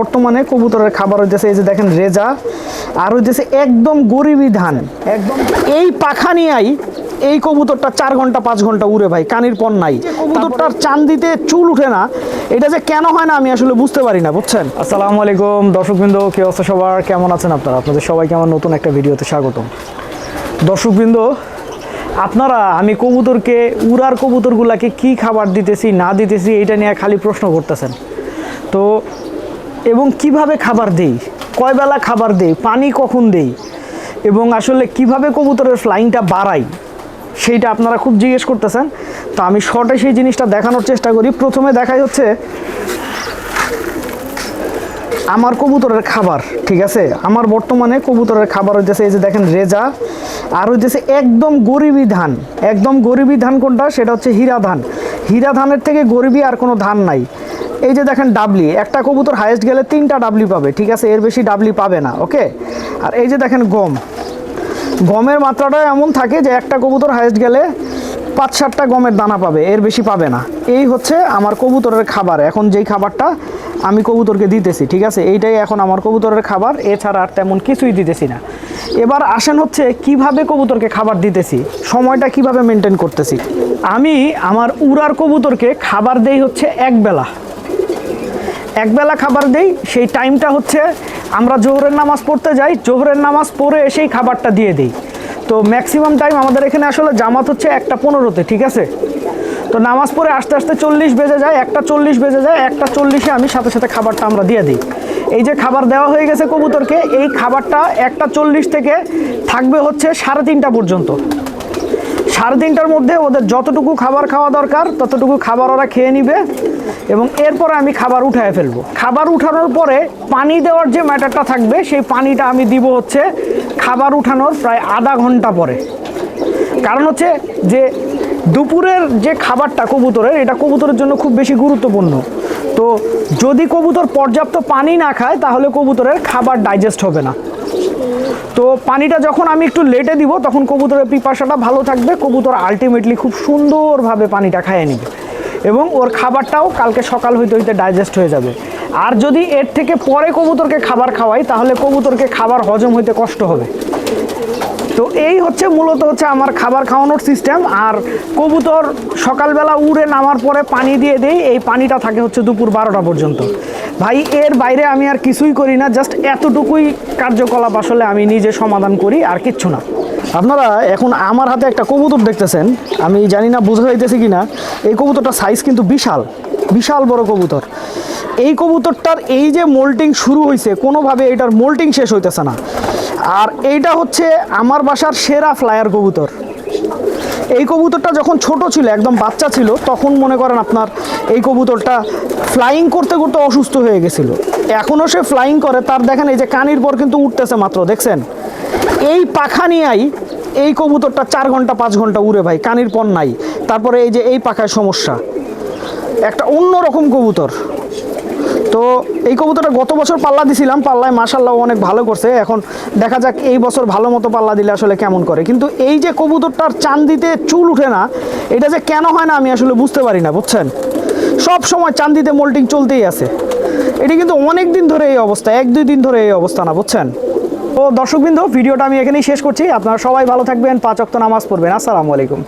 বর্তমানে কবুতরের খাবার হইতেছে এই যে দেখেন রেজা আর হইতেছে একদম গরিবি ধান। একদম। এই পাখা নিয়েই এই কবুতরটা চার ঘণ্টা পাঁচ ঘণ্টা উড়ে ভাই কানির পর নাই। কবুতরটার চান্দিতে চুল উঠে না এটা যে কেন হয় না আমি আসলে বুঝতে পারি না বুঝছেন? আসসালামু আলাইকুম দর্শকবৃন্দ কে অবস্থা সবার? কেমন আছেন আপনারা? আপনাদের সবাইকে আমার নতুন একটা ভিডিওতে স্বাগতম। দর্শকবৃন্দ আপনারা আমি কবুতরকে উড়ার কবুতরগুলাকে কি খাবার দিতেছি না দিতেছি এটা নিয়ে খালি প্রশ্ন করতেছেন। তো এবং কীভাবে খাবার দেই? কয় বেলা খাবার দেই? পানি কখন দেই? এবং আসলে কীভাবে কবুতরের ফ্লাইংটা বাড়াই? সেইটা আপনারা খুব জিজ্ঞেস করতেছেন। তো আমি শর্টে সেই জিনিসটা দেখানোর চেষ্টা করি। প্রথমে দেখাই হচ্ছে আমার কবুতরের খাবার, ঠিক আছে? আমার বর্তমানে কবুতরের খাবার হইতেছে, এই যে দেখেন, রেজা। আর হইতেছে একদম গরিবী ধান। একদম গরিবী ধান কোনটা? সেটা হচ্ছে হীরা ধান। হীরা ধানের থেকে গরিবী আর কোনো ধান নাই। এই যে দেখেন ডাবলি একটা কবুতর হাইয়েস্ট গেলে তিনটা ডাবলি পাবে, ঠিক আছে? এর বেশি ডাবলি পাবে না ওকে আর এই যে দেখেন গম, গমের মাত্রাটা এমন থাকে যে একটা কবুতর হাইয়েস্ট গেলে পাঁচ সাতটা গমের দানা পাবে, এর বেশি পাবে না। এই হচ্ছে আমার কবুতরের খাবার, এখন যেই খাবারটা আমি কবুতরকে দিতেছি, ঠিক আছে? এইটাই এখন আমার কবুতরের খাবার, এছাড়া আর তেমন কিছুই দিতেছি না। এবার আসেন হচ্ছে কীভাবে কবুতরকে খাবার দিতেছি, সময়টা কীভাবে মেনটেন করতেছি? আমি আমার উড়ার কবুতরকে খাবার দেই হচ্ছে একবেলা। একবেলা খাবার দেই, সেই টাইমটা হচ্ছে আমরা জোহরের নামাজ পড়তে যাই, জোহরের নামাজ পড়ে এসেই খাবারটা দিয়ে দিই। তো ম্যাক্সিমাম টাইম আমাদের এখানে আসলে জামাত হচ্ছে একটা পনেরোতে, ঠিক আছে? তো নামাজ পড়ে আস্তে আস্তে চল্লিশ বেজে যায়, একটা চল্লিশ বেজে যায়, একটা চল্লিশে আমি সাথে সাথে খাবারটা আমরা দিয়ে দিই। এই যে খাবার দেওয়া হয়ে গেছে কবুতরকে, এই খাবারটা একটা চল্লিশ থেকে থাকবে হচ্ছে সাড়ে তিনটা পর্যন্ত। সাড়ে তিনটার মধ্যে ওদের যতটুকু খাবার খাওয়া দরকার, ততটুকু খাবার ওরা খেয়ে নিবে এবং এরপরে আমি খাবার উঠায় ফেলব। খাবার উঠানোর পরে পানি দেওয়ার যে ম্যাটারটা থাকবে, সেই পানিটা আমি দিব হচ্ছে খাবার উঠানোর প্রায় আধা ঘণ্টা পরে। কারণ হচ্ছে যে দুপুরের যে খাবারটা কবুতরের, এটা কবুতরের জন্য খুব বেশি গুরুত্বপূর্ণ। তো যদি কবুতর পর্যাপ্ত পানি না খায়, তাহলে কবুতরের খাবার ডাইজেস্ট হবে না। তো পানিটা যখন আমি একটু লেটে দিব, তখন কবুতরের পিপাসাটা ভালো থাকবে। কবুতর আলটিমেটলি খুব সুন্দরভাবে পানিটা খাইয়ে নিবে এবং ওর খাবারটাও কালকে সকাল হইতে হইতে ডাইজেস্ট হয়ে যাবে। আর যদি এর থেকে পরে কবুতরকে খাবার খাওয়াই, তাহলে কবুতরকে খাবার হজম হইতে কষ্ট হবে। তো এই হচ্ছে মূলত হচ্ছে আমার খাবার খাওয়ানোর সিস্টেম আর কবুতর সকালবেলা উড়ে নামার পরে পানি দিয়ে দেই, এই পানিটা থাকে হচ্ছে দুপুর বারোটা পর্যন্ত। ভাই, এর বাইরে আমি আর কিছুই করি না জাস্ট এতটুকুই কার্যকলাপ আসলে আমি নিজে সমাধান করি আর কিচ্ছু না। আপনারা এখন আমার হাতে একটা কবুতর দেখতেছেন, আমি জানি না বোঝা যাইতেছি কি না এই কবুতরটা সাইজ কিন্তু বিশাল বিশাল বড় কবুতর। এই কবুতরটার এই যে মোল্টিং শুরু হয়েছে কোনোভাবে এটার মোল্টিং শেষ হইতেছে না। আর এইটা হচ্ছে আমার বাসার সেরা ফ্লায়ার কবুতর। এই কবুতরটা যখন ছোট ছিল, একদম বাচ্চা ছিল, তখন মনে করেন আপনার এই কবুতরটা ফ্লাইং করতে করতে অসুস্থ হয়ে গেছিল। এখনও সে ফ্লাইং করে, তার দেখেন এই যে কানির পর কিন্তু উঠতেছে মাত্র, দেখছেন? এই পাখা নিয়েই এই কবুতরটা চার ঘণ্টা, পাঁচ ঘণ্টা উড়ে ভাই, কানির পর নাই। তারপরে এই যে এই পাখায় সমস্যা। একটা অন্যরকম কবুতর। তো এই কবুতরটা গত বছর পাল্লা দিছিলাম, পাল্লায় মাসাল্লাহ অনেক ভালো করছে। এখন দেখা যাক এই বছর ভালো মতো পাল্লা দিলে আসলে কেমন করে। কিন্তু এই যে কবুতরটার চান্দিতে চুল উঠে না, এটা যে কেন হয় না আমি আসলে বুঝতে পারি না, বুঝছেন? সব সময় চান্দিতে মোল্টিং চলতেই আছে। এটি কিন্তু অনেক দিন ধরে এই অবস্থা, এক দুই দিন ধরে এই অবস্থা না, বুঝছেন? তো দর্শকবৃন্দ, ভিডিওটা আমি এখানেই শেষ করছি। আপনারা সবাই ভালো থাকবেন, পাঁচ অক্ত নামাজ পড়বেন। আসসালামু আলাইকুম।